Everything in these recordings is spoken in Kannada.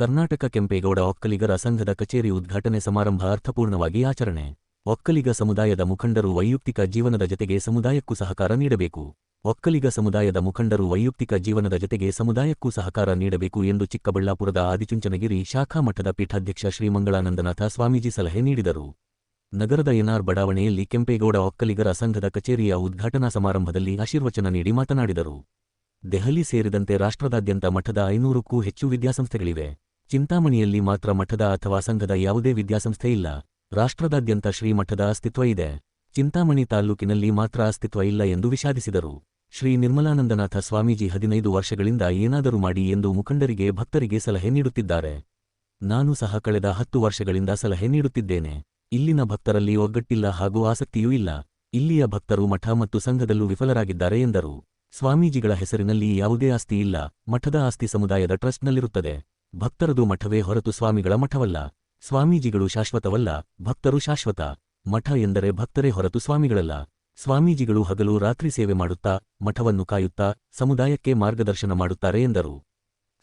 ಕರ್ನಾಟಕ ಕೆಂಪೇಗೌಡ ಒಕ್ಕಲಿಗರ ಸಂಘದ ಕಚೇರಿ ಉದ್ಘಾಟನೆ ಸಮಾರಂಭ ಅರ್ಥಪೂರ್ಣವಾಗಿ ಆಚರಣೆ. ಒಕ್ಕಲಿಗ ಸಮುದಾಯದ ಮುಖಂಡರು ವೈಯಕ್ತಿಕ ಜೀವನದ ಜತೆಗೆ ಸಮುದಾಯಕ್ಕೂ ಸಹಕಾರ ನೀಡಬೇಕು. ಒಕ್ಕಲಿಗ ಸಮುದಾಯದ ಮುಖಂಡರು ವೈಯಕ್ತಿಕ ಜೀವನದ ಜತೆಗೆ ಸಮುದಾಯಕ್ಕೂ ಸಹಕಾರ ನೀಡಬೇಕು ಎಂದು ಚಿಕ್ಕಬಳ್ಳಾಪುರದ ಆದಿಚುಂಚನಗಿರಿ ಶಾಖಾ ಮಠದ ಪೀಠಾಧ್ಯಕ್ಷ ಶ್ರೀಮಂಗಳಾನಂದನಾಥ ಸ್ವಾಮೀಜಿ ಸಲಹೆ ನೀಡಿದರು. ನಗರದ ಎನ್ಆರ್ ಬಡಾವಣೆಯಲ್ಲಿ ಕೆಂಪೇಗೌಡ ಒಕ್ಕಲಿಗರ ಸಂಘದ ಕಚೇರಿಯ ಉದ್ಘಾಟನಾ ಸಮಾರಂಭದಲ್ಲಿ ಆಶೀರ್ವಚನ ನೀಡಿ ಮಾತನಾಡಿದರು. ದೆಹಲಿ ಸೇರಿದಂತೆ ರಾಷ್ಟ್ರದಾದ್ಯಂತ ಮಠದ ಐನೂರಕ್ಕೂ ಹೆಚ್ಚು ವಿದ್ಯಾಸಂಸ್ಥೆಗಳಿವೆ. ಚಿಂತಾಮಣಿಯಲ್ಲಿ ಮಾತ್ರ ಮಠದ ಅಥವಾ ಸಂಘದ ಯಾವುದೇ ವಿದ್ಯಾಸಂಸ್ಥೆ ಇಲ್ಲ. ರಾಷ್ಟ್ರದಾದ್ಯಂತ ಶ್ರೀಮಠದ ಅಸ್ತಿತ್ವ ಇದೆ. ಚಿಂತಾಮಣಿ ತಾಲ್ಲೂಕಿನಲ್ಲಿ ಮಾತ್ರ ಅಸ್ತಿತ್ವ ಇಲ್ಲ ಎಂದು ವಿಷಾದಿಸಿದರು. ಶ್ರೀ ನಿರ್ಮಲಾನಂದನಾಥ ಸ್ವಾಮೀಜಿ ಹದಿನೈದು ವರ್ಷಗಳಿಂದ ಏನಾದರೂ ಮಾಡಿ ಎಂದು ಮುಖಂಡರಿಗೆ ಭಕ್ತರಿಗೆ ಸಲಹೆ ನೀಡುತ್ತಿದ್ದಾರೆ. ನಾನು ಸಹ ಕಳೆದ ಹತ್ತು ವರ್ಷಗಳಿಂದ ಸಲಹೆ ನೀಡುತ್ತಿದ್ದೇನೆ. ಇಲ್ಲಿನ ಭಕ್ತರಲ್ಲಿ ಒಗ್ಗಟ್ಟಿಲ್ಲ ಹಾಗೂ ಆಸಕ್ತಿಯೂ ಇಲ್ಲ. ಇಲ್ಲಿಯ ಭಕ್ತರು ಮಠ ಮತ್ತು ಸಂಘದಲ್ಲೂ ವಿಫಲರಾಗಿದ್ದಾರೆ ಎಂದರು. ಸ್ವಾಮೀಜಿಗಳ ಹೆಸರಿನಲ್ಲಿ ಯಾವುದೇ ಆಸ್ತಿ ಇಲ್ಲ. ಮಠದ ಆಸ್ತಿ ಸಮುದಾಯದ ಟ್ರಸ್ಟ್ನಲ್ಲಿರುತ್ತದೆ. ಭಕ್ತರದು ಮಠವೇ ಹೊರತು ಸ್ವಾಮಿಗಳ ಮಠವಲ್ಲ. ಸ್ವಾಮೀಜಿಗಳು ಶಾಶ್ವತವಲ್ಲ, ಭಕ್ತರು ಶಾಶ್ವತ. ಮಠ ಎಂದರೆ ಭಕ್ತರೇ ಹೊರತು ಸ್ವಾಮಿಗಳಲ್ಲ. ಸ್ವಾಮೀಜಿಗಳು ಹಗಲು ರಾತ್ರಿ ಸೇವೆ ಮಾಡುತ್ತಾ, ಮಠವನ್ನು ಕಾಯುತ್ತಾ, ಸಮುದಾಯಕ್ಕೆ ಮಾರ್ಗದರ್ಶನ ಮಾಡುತ್ತಾರೆ ಎಂದರು.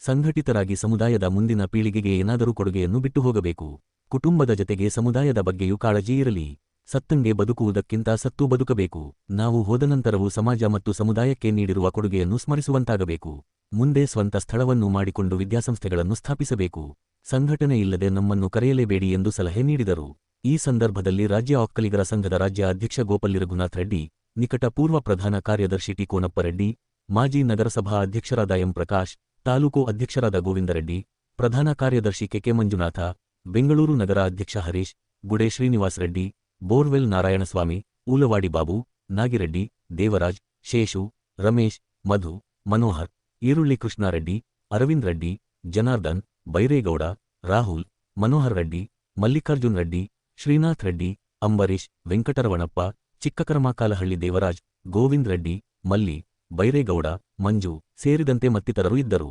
ಸಂಘಟಿತರಾಗಿ ಸಮುದಾಯದ ಮುಂದಿನ ಪೀಳಿಗೆಗೆ ಏನಾದರೂ ಕೊಡುಗೆಯನ್ನು ಬಿಟ್ಟು ಹೋಗಬೇಕು ಕುಟುಂಬದ ಜತೆಗೆ ಸಮುದಾಯದ ಬಗ್ಗೆಯೂ ಕಾಳಜಿ ಇರಲಿ. ಸತ್ತಂಗೆ ಬದುಕುವುದಕ್ಕಿಂತ ಸತ್ತು ಬದುಕಬೇಕು. ನಾವು ಹೋದನಂತರವೂ ಸಮಾಜ ಮತ್ತು ಸಮುದಾಯಕ್ಕೆ ನೀಡಿರುವ ಕೊಡುಗೆಯನ್ನು ಸ್ಮರಿಸುವಂತಾಗಬೇಕು. ಮುಂದೆ ಸ್ವಂತ ಸ್ಥಳವನ್ನು ಮಾಡಿಕೊಂಡು ವಿದ್ಯಾಸಂಸ್ಥೆಗಳನ್ನು ಸ್ಥಾಪಿಸಬೇಕು. ಸಂಘಟನೆ ಇಲ್ಲದೆ ನಮ್ಮನ್ನು ಕರೆಯಲೇಬೇಡಿ ಎಂದು ಸಲಹೆ ನೀಡಿದರು. ಈ ಸಂದರ್ಭದಲ್ಲಿ ರಾಜ್ಯ ಒಕ್ಕಲಿಗರ ಸಂಘದ ರಾಜ್ಯ ಅಧ್ಯಕ್ಷ ಗೋಪಲ್ಲಿ ರಘುನಾಥ್ ರೆಡ್ಡಿ, ನಿಕಟ ಪೂರ್ವ ಪ್ರಧಾನ ಕಾರ್ಯದರ್ಶಿ ಟಿ ಕೋನಪ್ಪರೆಡ್ಡಿ ಮಾಜಿ ನಗರಸಭಾ ಅಧ್ಯಕ್ಷರಾದ ಎಂ ಪ್ರಕಾಶ್, ತಾಲೂಕು ಅಧ್ಯಕ್ಷರಾದ ಗೋವಿಂದರೆಡ್ಡಿ ಪ್ರಧಾನ ಕಾರ್ಯದರ್ಶಿ ಕೆಕೆ ಮಂಜುನಾಥ, ಬೆಂಗಳೂರು ನಗರ ಅಧ್ಯಕ್ಷ ಹರೀಶ್, ಗುಡೆ ಶ್ರೀನಿವಾಸ್ ರೆಡ್ಡಿ, ಬೋರ್ವೆಲ್ ನಾರಾಯಣಸ್ವಾಮಿ, ಊಲವಾಡಿ ಬಾಬು, ನಾಗಿರೆಡ್ಡಿ, ದೇವರಾಜ್, ಶೇಷು, ರಮೇಶ್, ಮಧು, ಮನೋಹರ್ ಈರುಳ್ಳಿ ಕೃಷ್ಣಾರೆಡ್ಡಿ ಅರವಿಂದ್ ರೆಡ್ಡಿ, ಜನಾರ್ದನ್, ಬೈರೇಗೌಡ, ರಾಹುಲ್, ಮನೋಹರ್ ರೆಡ್ಡಿ, ಮಲ್ಲಿಕಾರ್ಜುನ್ ರೆಡ್ಡಿ, ಶ್ರೀನಾಥ್ ರೆಡ್ಡಿ ಅಂಬರೀಶ್ ವೆಂಕಟರವಣಪ್ಪ, ಚಿಕ್ಕಕರ್ಮಾಕಾಲಹಳ್ಳಿ ದೇವರಾಜ್, ಗೋವಿಂದ್ ರೆಡ್ಡಿ, ಮಲ್ಲಿ, ಬೈರೇಗೌಡ, ಮಂಜು ಸೇರಿದಂತೆ ಮತ್ತಿತರರು ಇದ್ದರು.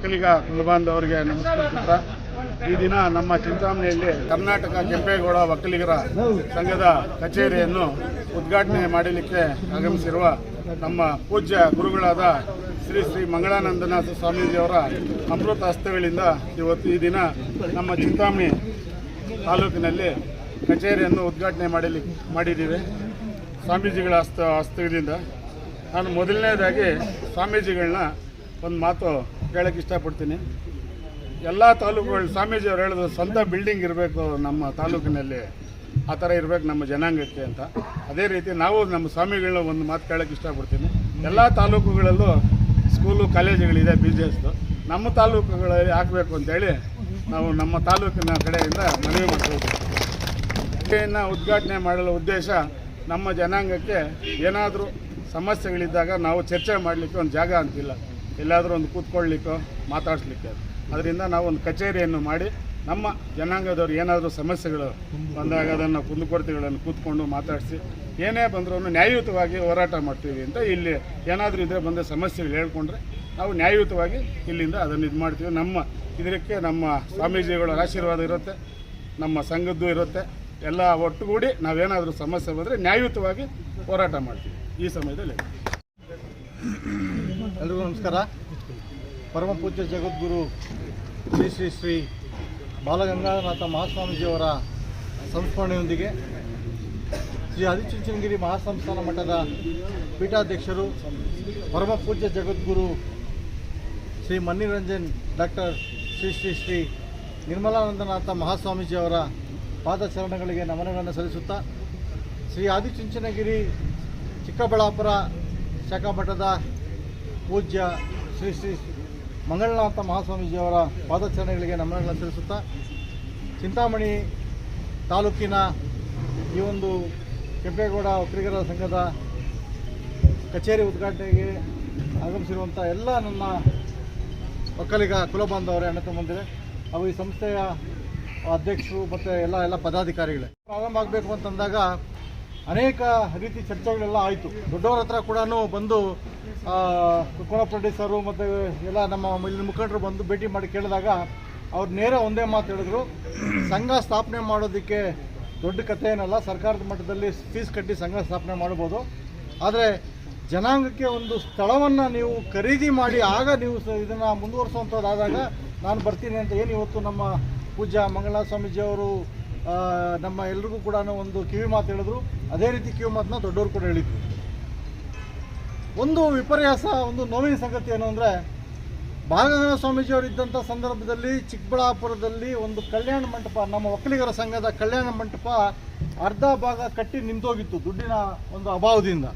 ಒಕ್ಕಲಿಗ ಕುಲಬಾಂಧವರಿಗೆ ನಮಸ್ಕರಿಸುತ್ತಾ, ಈ ದಿನ ನಮ್ಮ ಚಿಂತಾಮಣಿಯಲ್ಲಿ ಕರ್ನಾಟಕ ಕೆಂಪೇಗೌಡ ಒಕ್ಕಲಿಗರ ಸಂಘದ ಕಚೇರಿಯನ್ನು ಉದ್ಘಾಟನೆ ಮಾಡಲಿಕ್ಕೆ ಆಗಮಿಸಿರುವ ನಮ್ಮ ಪೂಜ್ಯ ಗುರುಗಳಾದ ಶ್ರೀ ಶ್ರೀ ಮಂಗಳಾನಂದನಾಥ ಸ್ವಾಮೀಜಿಯವರ ಅಮೃತ ಹಸ್ತಗಳಿಂದ ಇವತ್ತು ಈ ದಿನ ನಮ್ಮ ಚಿಂತಾಮಣಿ ತಾಲೂಕಿನಲ್ಲಿ ಕಚೇರಿಯನ್ನು ಉದ್ಘಾಟನೆ ಮಾಡಲಿ, ಮಾಡಿದ್ದೀವಿ ಸ್ವಾಮೀಜಿಗಳ ಹಸ್ತ ಹಸ್ತದಿಂದ ನಾನು ಮೊದಲನೇದಾಗಿ ಸ್ವಾಮೀಜಿಗಳನ್ನ ಒಂದು ಮಾತು ಹೇಳಕ್ಕೆ ಇಷ್ಟಪಡ್ತೀನಿ. ಎಲ್ಲ ತಾಲೂಕುಗಳು ಸ್ವಾಮೀಜಿಯವ್ರು ಹೇಳೋದು ಸ್ವಂತ ಬಿಲ್ಡಿಂಗ್ ಇರಬೇಕು ನಮ್ಮ ತಾಲೂಕಿನಲ್ಲಿ. ಆ ಥರ ಇರಬೇಕು ನಮ್ಮ ಜನಾಂಗಕ್ಕೆ ಅಂತ. ಅದೇ ರೀತಿ ನಾವು ನಮ್ಮ ಸ್ವಾಮಿಗಳನ್ನ ಒಂದು ಮಾತು ಕೇಳಕ್ಕೆ ಇಷ್ಟಪಡ್ತೀನಿ. ಎಲ್ಲ ತಾಲೂಕುಗಳಲ್ಲೂ ಸ್ಕೂಲು, ಕಾಲೇಜುಗಳಿದೆ ಬಿ ಜೆ ಎಸ್ದು ನಮ್ಮ ತಾಲೂಕುಗಳಲ್ಲಿ ಹಾಕಬೇಕು ಅಂತೇಳಿ ನಾವು ನಮ್ಮ ತಾಲೂಕಿನ ಕಡೆಯಿಂದ ಮನವಿ ಮಾಡ್ತೀವಿ ಉದ್ಘಾಟನೆ ಮಾಡಲು ಉದ್ದೇಶ ನಮ್ಮ ಜನಾಂಗಕ್ಕೆ ಏನಾದರೂ ಸಮಸ್ಯೆಗಳಿದ್ದಾಗ ನಾವು ಚರ್ಚೆ ಮಾಡಲಿಕ್ಕೆ ಒಂದು ಜಾಗ ಅಂತಿಲ್ಲ. ಎಲ್ಲಾದರೂ ಒಂದು ಕೂತ್ಕೊಳ್ಳಿಕ್ಕೋ, ಮಾತಾಡಿಸ್ಲಿಕ್ಕೆ. ಅದರಿಂದ ನಾವು ಒಂದು ಕಚೇರಿಯನ್ನು ಮಾಡಿ ನಮ್ಮ ಜನಾಂಗದವ್ರು ಏನಾದರೂ ಸಮಸ್ಯೆಗಳು ಬಂದಾಗ ಅದನ್ನು ಕುಂದುಕೊರತೆಗಳನ್ನು ಕೂತ್ಕೊಂಡು ಮಾತಾಡಿಸಿ, ಏನೇ ಬಂದರೂ ನ್ಯಾಯಯುತವಾಗಿ ಹೋರಾಟ ಮಾಡ್ತೀವಿ ಅಂತ ಇಲ್ಲಿ ಏನಾದರೂ ಇದ್ರೆ ಬಂದ ಸಮಸ್ಯೆಗಳು ಹೇಳ್ಕೊಂಡ್ರೆ ನಾವು ನ್ಯಾಯಯುತವಾಗಿ ಇಲ್ಲಿಂದ ಅದನ್ನು ಇದು ಮಾಡ್ತೀವಿ. ನಮ್ಮ ಇದಕ್ಕೆ ನಮ್ಮ ಸ್ವಾಮೀಜಿಗಳ ಆಶೀರ್ವಾದ ಇರುತ್ತೆ, ನಮ್ಮ ಸಂಘದ್ದು ಇರುತ್ತೆ, ಎಲ್ಲ ಒಟ್ಟುಗೂಡಿ ನಾವೇನಾದರೂ ಸಮಸ್ಯೆ ಬಂದರೆ ನ್ಯಾಯಯುತವಾಗಿ ಹೋರಾಟ ಮಾಡ್ತೀವಿ ಈ ಸಮಯದಲ್ಲಿ. ಎಲ್ರಿಗೂ ನಮಸ್ಕಾರ. ಪರಮ ಪೂಜ್ಯ ಜಗದ್ಗುರು ಶ್ರೀ ಶ್ರೀ ಶ್ರೀ ಬಾಲಗಂಗಾಧರನಾಥ ಮಹಾಸ್ವಾಮೀಜಿಯವರ ಸಂಸ್ಮರಣೆಯೊಂದಿಗೆ ಶ್ರೀ ಆದಿಚುಂಚನಗಿರಿ ಮಹಾಸಂಸ್ಥಾನ ಮಠದ ಪೀಠಾಧ್ಯಕ್ಷರು, ಪರಮ ಪೂಜ್ಯ ಜಗದ್ಗುರು ಶ್ರೀ ಮನ್ನಿರಂಜನ್ ಡಾಕ್ಟರ್ ಶ್ರೀ ಶ್ರೀ ಶ್ರೀ ನಿರ್ಮಲಾನಂದನಾಥ ಮಹಾಸ್ವಾಮೀಜಿಯವರ ಪಾದಚರಣಗಳಿಗೆ ನಮನಗಳನ್ನು ಸಲ್ಲಿಸುತ್ತಾ ಶ್ರೀ ಆದಿಚುಂಚನಗಿರಿ ಚಿಕ್ಕಬಳ್ಳಾಪುರ ಶಾಖಾ ಮಠದ ಪೂಜ್ಯ ಶ್ರೀ ಶ್ರೀ ಮಂಗಳನಾಥ ಮಹಾಸ್ವಾಮೀಜಿಯವರ ಪಾದಚರಣೆಗಳಿಗೆ ನಮನಗಳನ್ನು ಸಲ್ಲಿಸುತ್ತಾ ಚಿಂತಾಮಣಿ ತಾಲೂಕಿನ ಈ ಒಂದು ಕೆಂಪೇಗೌಡ ಒಕ್ಕಲಿಗರ ಸಂಘದ ಕಚೇರಿ ಉದ್ಘಾಟನೆಗೆ ಆಗಮಿಸಿರುವಂಥ ಎಲ್ಲ ನನ್ನ ಒಕ್ಕಲಿಗ ಕುಲಬಾಂಧವರೇ ಅಣ್ಣ ತಮ್ಮಂದಿರೆ, ಹಾಗೂ ಈ ಸಂಸ್ಥೆಯ ಅಧ್ಯಕ್ಷರು ಮತ್ತು ಎಲ್ಲ ಎಲ್ಲ ಪದಾಧಿಕಾರಿಗಳೇ. ಪ್ರಾರಂಭ ಆಗಬೇಕು ಅಂತಂದಾಗ ಅನೇಕ ರೀತಿ ಚರ್ಚೆಗಳೆಲ್ಲ ಆಯಿತು. ದೊಡ್ಡವರ ಹತ್ರ ಕೂಡ ಬಂದು ಕುಕ್ಕೋಣಪ್ಪ ರೆಡ್ಡಿ ಸರು ಮತ್ತು ಎಲ್ಲ ನಮ್ಮ ಇಲ್ಲಿ ಮುಖಂಡರು ಬಂದು ಭೇಟಿ ಮಾಡಿ ಕೇಳಿದಾಗ ಅವ್ರು ನೇರ ಒಂದೇ ಮಾತು ಹೇಳಿದ್ರು. ಸಂಘ ಸ್ಥಾಪನೆ ಮಾಡೋದಕ್ಕೆ ದೊಡ್ಡ ಕಥೆ ಏನಲ್ಲ, ಸರ್ಕಾರದ ಮಟ್ಟದಲ್ಲಿ ಫೀಸ್ ಕಟ್ಟಿ ಸಂಘ ಸ್ಥಾಪನೆ ಮಾಡ್ಬೋದು. ಆದರೆ ಜನಾಂಗಕ್ಕೆ ಒಂದು ಸ್ಥಳವನ್ನು ನೀವು ಖರೀದಿ ಮಾಡಿ, ಆಗ ನೀವು ಇದನ್ನು ಮುಂದುವರಿಸುವಂಥದ್ದಾದಾಗ ನಾನು ಬರ್ತೀನಿ ಅಂತ ಏನು ಇವತ್ತು ನಮ್ಮ ಪೂಜ್ಯ ಮಂಗಳನಾಥ ಸ್ವಾಮೀಜಿಯವರು ನಮ್ಮ ಎಲ್ರಿಗೂ ಕೂಡ ಒಂದು ಕಿವಿ ಮಾತು ಹೇಳಿದ್ರು. ಅದೇ ರೀತಿ ಕಿವಿ ಮಾತನ್ನ ದೊಡ್ಡವರು ಕೂಡ ಹೇಳಿದ್ರು. ಒಂದು ವಿಪರ್ಯಾಸ, ಒಂದು ನೋವಿನ ಸಂಗತಿ ಏನು ಅಂದರೆ ಸ್ವಾಮೀಜಿ ಅವರು ಇದ್ದಂಥ ಸಂದರ್ಭದಲ್ಲಿ ಚಿಕ್ಕಬಳ್ಳಾಪುರದಲ್ಲಿ ಒಂದು ಕಲ್ಯಾಣ ಮಂಟಪ, ನಮ್ಮ ಒಕ್ಕಲಿಗರ ಸಂಘದ ಕಲ್ಯಾಣ ಮಂಟಪ ಅರ್ಧ ಭಾಗ ಕಟ್ಟಿ ನಿಂತೋಗಿತ್ತು ದುಡ್ಡಿನ ಒಂದು ಅಭಾವದಿಂದ.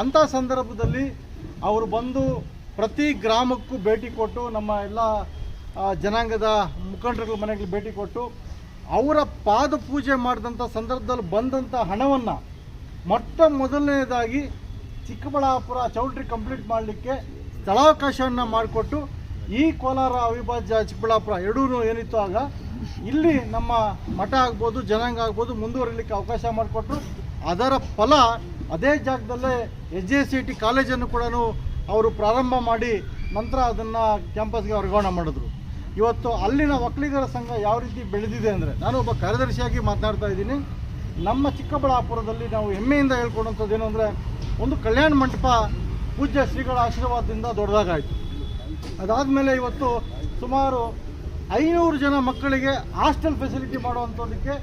ಅಂಥ ಸಂದರ್ಭದಲ್ಲಿ ಅವರು ಬಂದು ಪ್ರತಿ ಗ್ರಾಮಕ್ಕೂ ಭೇಟಿ ಕೊಟ್ಟು, ನಮ್ಮ ಎಲ್ಲ ಜನಾಂಗದ ಮುಖಂಡರುಗಳ ಮನೆಗಳಿಗೆ ಭೇಟಿ ಕೊಟ್ಟು ಅವರ ಪಾದ ಪೂಜೆ ಮಾಡಿದಂಥ ಸಂದರ್ಭದಲ್ಲಿ ಬಂದಂಥ ಹಣವನ್ನು ಮೊಟ್ಟ ಮೊದಲನೇದಾಗಿ ಚಿಕ್ಕಬಳ್ಳಾಪುರ ಚೌಲ್ಟ್ರಿ ಕಂಪ್ಲೀಟ್ ಮಾಡಲಿಕ್ಕೆ ಸ್ಥಳಾವಕಾಶವನ್ನು ಮಾಡಿಕೊಟ್ಟು ಈ ಕೋಲಾರ ಅವಿಭಾಜ್ಯ ಚಿಕ್ಕಬಳ್ಳಾಪುರ ಎರಡೂ ಏನಿತ್ತು ಆಗ ಇಲ್ಲಿ ನಮ್ಮ ಮಠ ಆಗ್ಬೋದು, ಜನಾಂಗ ಆಗ್ಬೋದು ಮುಂದುವರಿಲಿಕ್ಕೆ ಅವಕಾಶ ಮಾಡಿಕೊಟ್ರು. ಅದರ ಫಲ ಅದೇ ಜಾಗದಲ್ಲೇ ಎಸ್ ಜೆ ಸಿ ಟಿ ಕಾಲೇಜನ್ನು ಕೂಡ ಅವರು ಪ್ರಾರಂಭ ಮಾಡಿ ನಂತರ ಅದನ್ನು ಕ್ಯಾಂಪಸ್ಗೆ ವರ್ಗಾವಣೆ ಮಾಡಿದ್ರು. ಇವತ್ತು ಅಲ್ಲಿನ ಒಕ್ಕಲಿಗರ ಸಂಘ ಯಾವ ರೀತಿ ಬೆಳೆದಿದೆ ಅಂದರೆ ನಾನು ಒಬ್ಬ ಕಾರ್ಯದರ್ಶಿಯಾಗಿ ಮಾತನಾಡ್ತಾ ಇದ್ದೀನಿ. ನಮ್ಮ ಚಿಕ್ಕಬಳ್ಳಾಪುರದಲ್ಲಿ ನಾವು ಹೆಮ್ಮೆಯಿಂದ ಹೇಳ್ಕೊಡುವಂಥದ್ದು ಏನು ಅಂದರೆ ಒಂದು ಕಲ್ಯಾಣ ಮಂಟಪ ಪೂಜ್ಯ ಶ್ರೀಗಳ ಆಶೀರ್ವಾದದಿಂದ ದೊಡ್ಡದಾಗಾಯಿತು. ಅದಾದಮೇಲೆ ಇವತ್ತು ಸುಮಾರು ಐನೂರು ಜನ ಮಕ್ಕಳಿಗೆ ಹಾಸ್ಟೆಲ್ ಫೆಸಿಲಿಟಿ ಮಾಡುವಂಥದಕ್ಕೆ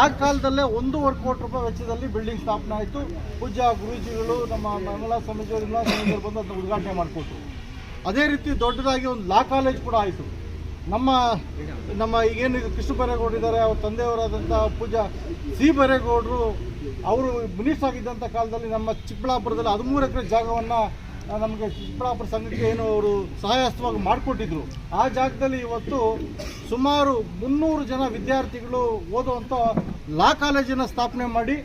ಆ ಕಾಲದಲ್ಲೇ ಒಂದೂವರೆ ಕೋಟಿ ರೂಪಾಯಿ ವೆಚ್ಚದಲ್ಲಿ ಬಿಲ್ಡಿಂಗ್ ಸ್ಥಾಪನೆ ಆಯಿತು. ಪೂಜ್ಯ ಗುರೂಜಿಗಳು, ನಮ್ಮ ಮಂಗಳ ಸಮಾಜ ಬಂದು ಅದನ್ನು ಉದ್ಘಾಟನೆ ಮಾಡಿಕೊಟ್ರು. ಅದೇ ರೀತಿ ದೊಡ್ಡದಾಗಿ ಒಂದು ಲಾ ಕಾಲೇಜ್ ಕೂಡ ಆಯಿತು. ನಮ್ಮ ನಮ್ಮ ಈಗೇನು ಇದು ಕೃಷ್ಣ ಬೈರೇಗೌಡರು ಇದ್ದಾರೆ, ಅವ್ರ ತಂದೆಯವರಾದಂಥ ಪೂಜಾ ಸಿ ಬೈರೇಗೌಡರು, ಅವರು ಮಿನಿಸ್ಟರ್ ಆಗಿದ್ದಂಥ ಕಾಲದಲ್ಲಿ ನಮ್ಮ ಚಿಕ್ಕಬಳ್ಳಾಪುರದಲ್ಲಿ ಹದಿಮೂರು ಎಕರೆ ಜಾಗವನ್ನು ನಮಗೆ ಚಿಕ್ಕಬಳ್ಳಾಪುರ ಸಂಘಕ್ಕೆ ಏನು ಅವರು ಸಹಾಯಸ್ತವಾಗಿ ಮಾಡಿಕೊಟ್ಟಿದ್ರು. ಆ ಜಾಗದಲ್ಲಿ ಇವತ್ತು ಸುಮಾರು ಮುನ್ನೂರು ಜನ ವಿದ್ಯಾರ್ಥಿಗಳು ಓದುವಂಥ ಲಾ ಕಾಲೇಜನ್ನು ಸ್ಥಾಪನೆ ಮಾಡಿ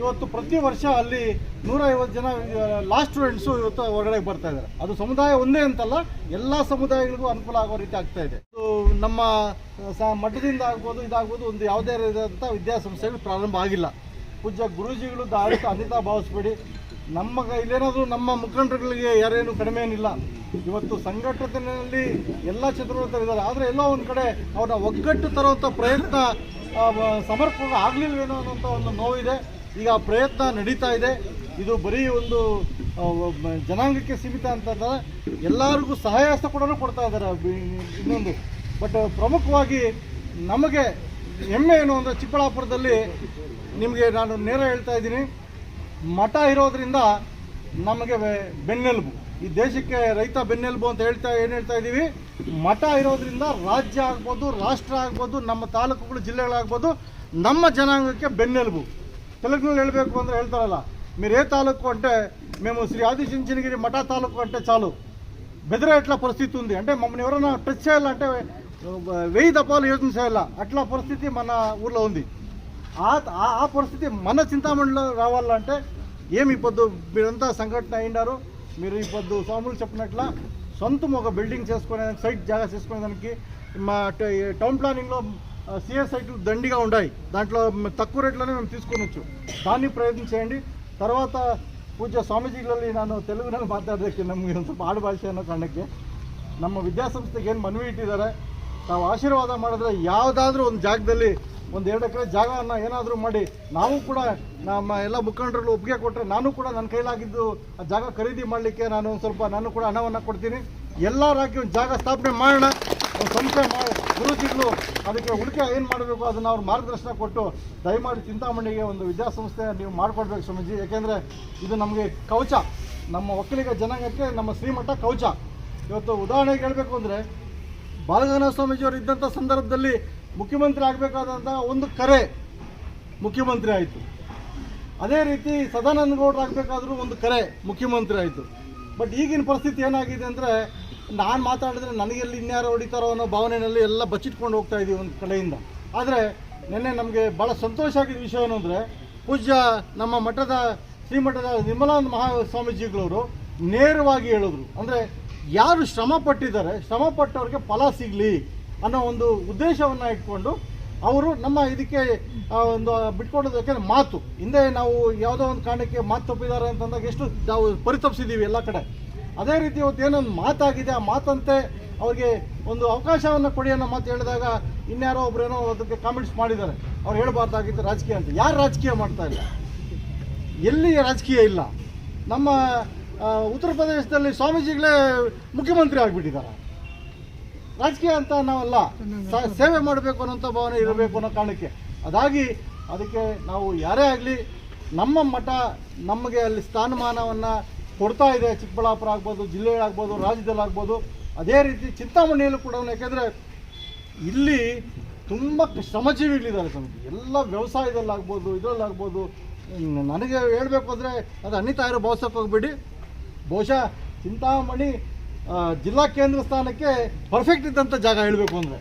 ಇವತ್ತು ಪ್ರತಿ ವರ್ಷ ಅಲ್ಲಿ ನೂರೈವತ್ತು ಜನ ಲಾ ಸ್ಟೂಡೆಂಟ್ಸು ಇವತ್ತು ಹೊರಗಡೆ ಬರ್ತಾ ಇದ್ದಾರೆ. ಅದು ಸಮುದಾಯ ಒಂದೇ ಅಂತಲ್ಲ, ಎಲ್ಲ ಸಮುದಾಯಗಳಿಗೂ ಅನುಕೂಲ ಆಗೋ ರೀತಿ ಆಗ್ತಾ ಇದೆ. ನಮ್ಮ ಸ ಮಠದಿಂದ ಆಗ್ಬೋದು, ಇದಾಗ್ಬೋದು, ಒಂದು ಯಾವುದೇ ರೀತಿಯಾದಂಥ ವಿದ್ಯಾಸಂಸ್ಥೆಗಳು ಪ್ರಾರಂಭ ಆಗಿಲ್ಲ. ಪೂಜ್ಯ ಗುರೂಜಿಗಳು ದಾರಿ ಅನಿತಾ ಭಾವಿಸ್ಬೇಡಿ. ನಮ್ಮ ಇಲ್ಲೇನಾದರೂ ನಮ್ಮ ಮುಖಂಡರುಗಳಿಗೆ ಯಾರೇನು ಕಡಿಮೆ ಏನಿಲ್ಲ. ಇವತ್ತು ಸಂಘಟನೆಯಲ್ಲಿ ಎಲ್ಲ ಚತುರ್ವರ್ತರಿದ್ದಾರೆ ಆದರೆ ಎಲ್ಲೋ ಒಂದು ಕಡೆ ಅವ್ರನ್ನ ಒಗ್ಗಟ್ಟು ತರುವಂಥ ಪ್ರಯತ್ನ ಸಮರ್ಪಕ ಆಗಲಿಲ್ವೇನೋ ಅನ್ನೋಂಥ ಒಂದು ನೋವಿದೆ. ಈಗ ಪ್ರಯತ್ನ ನಡೀತಾ ಇದೆ. ಇದು ಬರೀ ಒಂದು ಜನಾಂಗಕ್ಕೆ ಸೀಮಿತ ಅಂತಲ್ಲ ಎಲ್ಲರಿಗೂ ಸಹಾಯ ಹಸ್ತ ಕೂಡ ಕೊಡ್ತಾ ಇದ್ದಾರೆ ಇನ್ನೊಂದು. ಬಟ್ ಪ್ರಮುಖವಾಗಿ ನಮಗೆ ಹೆಮ್ಮೆ ಏನು ಅಂದರೆ ಚಿಕ್ಕಬಳ್ಳಾಪುರದಲ್ಲಿ ನಿಮಗೆ ನಾನು ನೇರ ಹೇಳ್ತಾ ಇದ್ದೀನಿ. ಮಠ ಇರೋದ್ರಿಂದ ನಮಗೆ ಬೆನ್ನೆಲುಬು. ಈ ದೇಶಕ್ಕೆ ರೈತ ಬೆನ್ನೆಲುಬು ಅಂತ ಹೇಳ್ತಾ, ಏನು ಹೇಳ್ತಾ ಇದ್ದೀವಿ? ಮಠ ಇರೋದ್ರಿಂದ ರಾಜ್ಯ ಆಗ್ಬೋದು, ರಾಷ್ಟ್ರ ಆಗ್ಬೋದು, ನಮ್ಮ ತಾಲೂಕುಗಳು, ಜಿಲ್ಲೆಗಳಾಗ್ಬೋದು, ನಮ್ಮ ಜನಾಂಗಕ್ಕೆ ಬೆನ್ನೆಲುಬು. ತೆಲುಗಿನಲ್ಲಿ ಹೇಳಬೇಕು ಅಂದರೆ ಹೇಳ್ತಾರಲ್ಲ మీరు ఏ తాలూకు అంటే మేము శ్రీ ఆది చించనగిరి మఠా తాలూకు అంటే చాలు బెదిరేట్ల పరిస్థితి ఉంది అంటే మమ్మల్ని ఎవరైనా టచ్ చేయాలంటే వెయ్యి దఫాలు యోచన చేయాల అట్లా పరిస్థితి మన ఊర్లో ఉంది ఆ ఆ- ఆ పరిస్థితి మన చింతామణిలో రావాలంటే ఏమి ఇప్పుడు మీరంతా సంఘటన అయినారు మీరు ఇప్పుడు స్వాములు చెప్పినట్ల సొంతం ఒక బిల్డింగ్ చేసుకునే సైట్ జాగా చేసుకునే దానికి మా ట- టౌన్ ప్లానింగ్లో సిఎస్ సైట్లు దండిగా ఉన్నాయి దాంట్లో మ- తక్కువ రేట్లోనే మేము తీసుకొనొచ్చు దాన్ని ప్రయత్నం చేయండి తర్వాత ಪೂಜ್ಯ ಸ್ವಾಮೀಜಿಗಳಲ್ಲಿ ನಾನು ತೆಲುಗಿನಲ್ಲಿ ಮಾತಾಡೋದಕ್ಕೆ ನಮಗೆ ಒಂದು ಸ್ವಲ್ಪ ಆಡು ಭಾಷೆ ಅನ್ನೋ ಕಾರಣಕ್ಕೆ ನಮ್ಮ ವಿದ್ಯಾಸಂಸ್ಥೆಗೆ ಏನು ಮನವಿ ಇಟ್ಟಿದ್ದಾರೆ ತಾವು ಆಶೀರ್ವಾದ ಮಾಡಿದ್ರೆ ಯಾವುದಾದ್ರೂ ಒಂದು ಜಾಗದಲ್ಲಿ ಒಂದು ಎರಡು ಎಕರೆ ಜಾಗವನ್ನು ಏನಾದರೂ ಮಾಡಿ ನಾವು ಕೂಡ ನಮ್ಮ ಎಲ್ಲ ಮುಖಂಡರು ಒಪ್ಪಿಗೆ ಕೊಟ್ಟರೆ ನಾನು ಕೂಡ ನನ್ನ ಕೈಲಾಗಿದ್ದು ಆ ಜಾಗ ಖರೀದಿ ಮಾಡಲಿಕ್ಕೆ ನಾನು ಒಂದು ಸ್ವಲ್ಪ ನಾನು ಕೂಡ ಹಣವನ್ನು ಕೊಡ್ತೀನಿ ಎಲ್ಲರಾಗಿ ಒಂದು ಜಾಗ ಸ್ಥಾಪನೆ ಮಾಡೋಣ ಒಂದು ಸಂಸ್ಥೆ ಗುರುಜಿಗಳು ಅದಕ್ಕೆ ಉಳಿಕೆ ಏನು ಮಾಡಬೇಕು ಅದನ್ನು ಅವ್ರು ಮಾರ್ಗದರ್ಶನ ಕೊಟ್ಟು ದಯಮಾಡಿ ಚಿಂತಾಮಣಿಗೆ ಒಂದು ವಿದ್ಯಾಸಂಸ್ಥೆ ನೀವು ಮಾಡಿಕೊಡ್ಬೇಕು ಸ್ವಾಮೀಜಿ. ಯಾಕೆಂದರೆ ಇದು ನಮಗೆ ಕವಚ. ನಮ್ಮ ಒಕ್ಕಲಿಗ ಜನಾಂಗಕ್ಕೆ ನಮ್ಮ ಶ್ರೀಮಠ ಕವಚ. ಇವತ್ತು ಉದಾಹರಣೆಗೆ ಹೇಳಬೇಕು ಅಂದರೆ ಬಾಲಗಂಗಾಧರ ಸ್ವಾಮೀಜಿಯವರು ಇದ್ದಂಥ ಸಂದರ್ಭದಲ್ಲಿ ಮುಖ್ಯಮಂತ್ರಿ ಆಗಬೇಕಾದಂಥ ಒಂದು ಕರೆ ಮುಖ್ಯಮಂತ್ರಿ ಆಯಿತು. ಅದೇ ರೀತಿ ಸದಾನಂದ ಗೌಡ್ರು ಆಗಬೇಕಾದ್ರೂ ಒಂದು ಕರೆ ಮುಖ್ಯಮಂತ್ರಿ ಆಯಿತು. ಬಟ್ ಈಗಿನ ಪರಿಸ್ಥಿತಿ ಏನಾಗಿದೆ ಅಂದರೆ ನಾನು ಮಾತಾಡಿದ್ರೆ ನನಗೆಲ್ಲಿ ಇನ್ಯಾರು ಹೊಡಿತಾರೋ ಅನ್ನೋ ಭಾವನೆಯಲ್ಲಿ ಎಲ್ಲ ಬಚ್ಚಿಟ್ಕೊಂಡು ಹೋಗ್ತಾ ಇದ್ದೀವಿ ಒಂದು ಕಡೆಯಿಂದ. ಆದರೆ ನಿನ್ನೆ ನಮಗೆ ಭಾಳ ಸಂತೋಷ ಆಗಿದ್ದ ವಿಷಯ ಏನು ಅಂದರೆ, ಪೂಜ್ಯ ನಮ್ಮ ಮಠದ, ಶ್ರೀಮಠದ ನಿರ್ಮಲಾನಂದ ಮಹಾ ಸ್ವಾಮೀಜಿಗಳವರು ನೇರವಾಗಿ ಹೇಳಿದ್ರು. ಅಂದರೆ ಯಾರು ಶ್ರಮ ಪಟ್ಟಿದ್ದಾರೆ, ಶ್ರಮ ಪಟ್ಟವ್ರಿಗೆ ಫಲ ಸಿಗಲಿ ಅನ್ನೋ ಒಂದು ಉದ್ದೇಶವನ್ನು ಇಟ್ಕೊಂಡು ಅವರು ನಮ್ಮ ಇದಕ್ಕೆ ಒಂದು ಬಿಟ್ಕೊಡೋದಕ್ಕೆ ಮಾತು. ಹಿಂದೆ ನಾವು ಯಾವುದೋ ಒಂದು ಕಾರಣಕ್ಕೆ ಮಾತು ತಪ್ಪಿದ್ದಾರೆ ಅಂತಂದಾಗ ಎಷ್ಟು ನಾವು ಪರಿತಪಿಸಿದ್ದೀವಿ ಎಲ್ಲ ಕಡೆ. ಅದೇ ರೀತಿ ಇವತ್ತು ಏನೊಂದು ಮಾತಾಗಿದೆ, ಆ ಮಾತಂತೆ ಅವ್ರಿಗೆ ಒಂದು ಅವಕಾಶವನ್ನು ಕೊಡಿ ಅನ್ನೋ ಮಾತು ಹೇಳಿದಾಗ ಇನ್ಯಾರೋ ಒಬ್ರೇನೋ ಅದಕ್ಕೆ ಕಾಮೆಂಟ್ಸ್ ಮಾಡಿದ್ದಾರೆ. ಅವ್ರು ಹೇಳಬಾರ್ದಾಗಿತ್ತು ರಾಜಕೀಯ ಅಂತ. ಯಾರು ರಾಜಕೀಯ ಮಾಡ್ತಾ ಇಲ್ಲ? ಎಲ್ಲಿ ರಾಜಕೀಯ ಇಲ್ಲ? ನಮ್ಮ ಉತ್ತರ ಪ್ರದೇಶದಲ್ಲಿ ಸ್ವಾಮೀಜಿಗಳೇ ಮುಖ್ಯಮಂತ್ರಿ ಆಗಿಬಿಟ್ಟಿದ್ದಾರೆ. ರಾಜಕೀಯ ಅಂತ ನಾವಲ್ಲ. ಸೇವೆ ಮಾಡಬೇಕು ಅನ್ನೋಂಥ ಭಾವನೆ ಇರಬೇಕು ಅನ್ನೋ ಕಾರಣಕ್ಕೆ. ಅದಾಗಿ ಅದಕ್ಕೆ ನಾವು ಯಾರೇ ಆಗಲಿ, ನಮ್ಮ ಮಠ ನಮಗೆ ಅಲ್ಲಿ ಸ್ಥಾನಮಾನವನ್ನು ಕೊಡ್ತಾ ಇದೆ, ಚಿಕ್ಕಬಳ್ಳಾಪುರ ಆಗ್ಬೋದು ಜಿಲ್ಲೆಗಳಾಗ್ಬೋದು ರಾಜ್ಯದಲ್ಲಾಗ್ಬೋದು ಅದೇ ರೀತಿ ಚಿಂತಾಮಣಿಯಲ್ಲೂ ಕೂಡ ಯಾಕೆಂದರೆ ಇಲ್ಲಿ ತುಂಬ ಶ್ರಮಜೀವಿಗಳಿದ್ದಾರೆ ಸ್ವಾಮೀಜಿ ಎಲ್ಲ ವ್ಯವಸಾಯದಲ್ಲಾಗ್ಬೋದು ಇದರಲ್ಲಾಗ್ಬೋದು ನನಗೆ ಹೇಳಬೇಕು ಅಂದರೆ ಅದು ಅನಿತಾ ಇರೋ ಭಾವಿಸೋಕೆ ಹೋಗ್ಬೇಡಿ. ಬಹುಶಃ ಚಿಂತಾಮಣಿ ಜಿಲ್ಲಾ ಕೇಂದ್ರ ಸ್ಥಾನಕ್ಕೆ ಪರ್ಫೆಕ್ಟ್ ಇದ್ದಂಥ ಜಾಗ ಹೇಳಬೇಕು ಅಂದರೆ.